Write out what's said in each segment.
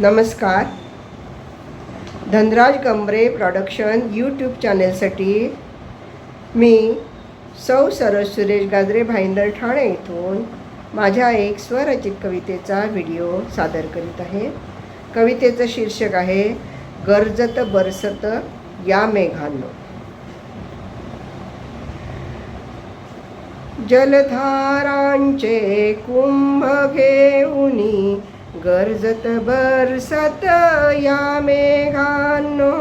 नमस्कार. Dhanraj कंबरे production YouTube चॅनेलसाठी मी सौ सरस सुरेश गाजरे भाईंदर ठाणे इथून माझ्या एक स्वरचित कवितेचा व्हिडिओ सादर करीत आहे. कवितेचं शीर्षक आहे गरजत बरसत या मेघांनो. जलधारांचे कुंभ घेऊनी गरजत बरसत या मेघांनो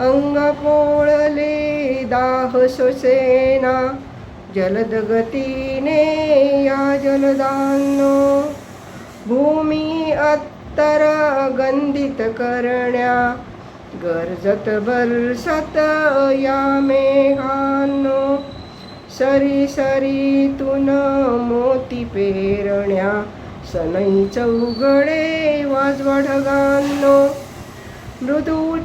अंग पोळले दाह सुसेना जलद गतीने या जलदांनो. भूमी अत्तर गंधित करण्या गरजत बरसत या मेघांनो. सरी सरीतून मोती पेरण्या सनई चौघडे वाजवा ढगांनो मृदू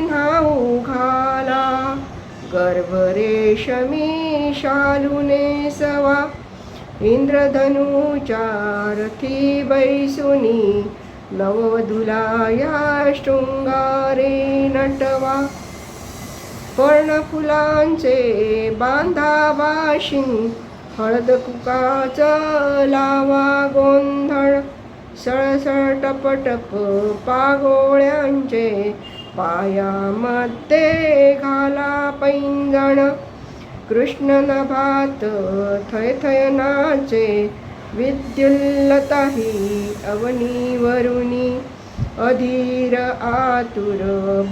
न्हाऊ घाला. गर्भरेशमी शालुने सवा. इंद्रधनुच्या रथी बैसुनी नववधुलाया शृंगारे नटवा. पर्णफुलांचे बांधावाशिन हळद कुकाचा लावा गोंधळ सळसळ टपटप पागोळ्यांचे पायामध्ये घाला पैंजण. कृष्ण नभात थय थय नाचे विद्युल्लताही अवनीवरुणी अधीर आतुर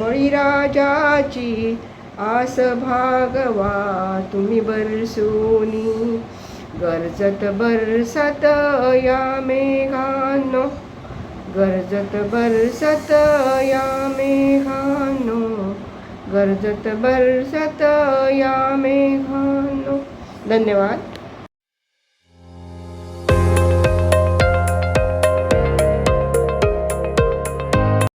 बळीराजाची आस भागवा तुम्ही बरसुनी. गरजत बरसत या मेघानो गरजत बरसत या मेघानो गरजत बरसत या मेघानो. धन्यवाद.